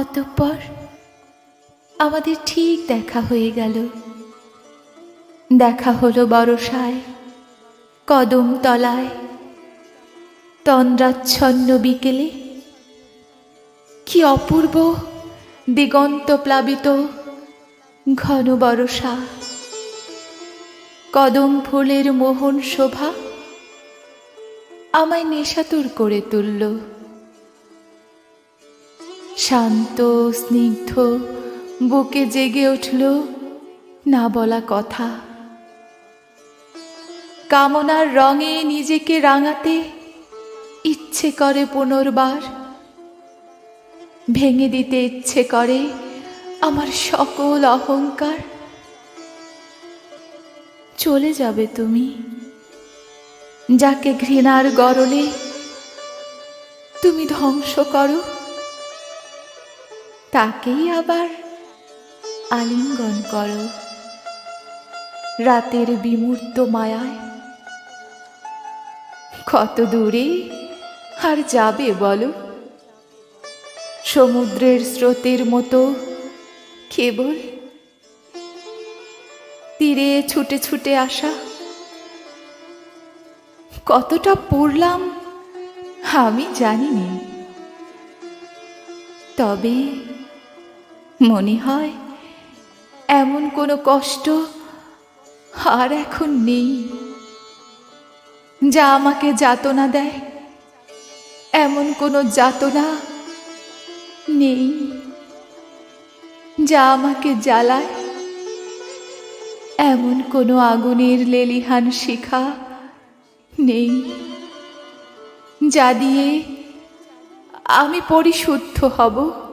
অতঃপর আমাদের ঠিক দেখা হয়ে গেল। দেখা হলো বরসায় কদম তলায়, তন্দ্রাচ্ছন্ন বিকেলে। কি অপূর্ব দিগন্ত প্লাবিত ঘন বরসা কদম ফুলের মোহন শোভা আমায় নেশাতুর করে তুলল। শান্ত, স্নিগ্ধ, বুকে জেগে উঠল, না বলা কথা। কামনার রঙে নিজেকে রাঙাতে ইচ্ছে করে পুনর্বার। ভেঙে দিতে ইচ্ছে করে আমার সকল অহংকার। চলে যাবে তুমি, যাকে ঘৃণার গরলে তুমি ধ্বংস করো। তাকেই আবার আলিঙ্গন করো। রাতের বিমূর্ত মায়ায়। কত দূরে আর যাবে বলো? সমুদ্রের স্রোতের মতো কেবল তীরে ছুটে ছুটে আসা। কতটা পড়লাম আমি জানিনি। তবে মনে হয় এমন কোনো কষ্ট আর এখন নেই। যা আমাকে যাতনা দেয়, এমন কোনো যাতনা নেই। যা আমাকে জ্বালায়, এমন কোনো আগুনের লেলিহান শিখা নেই। যা দিয়ে আমি পরিশুদ্ধ হব।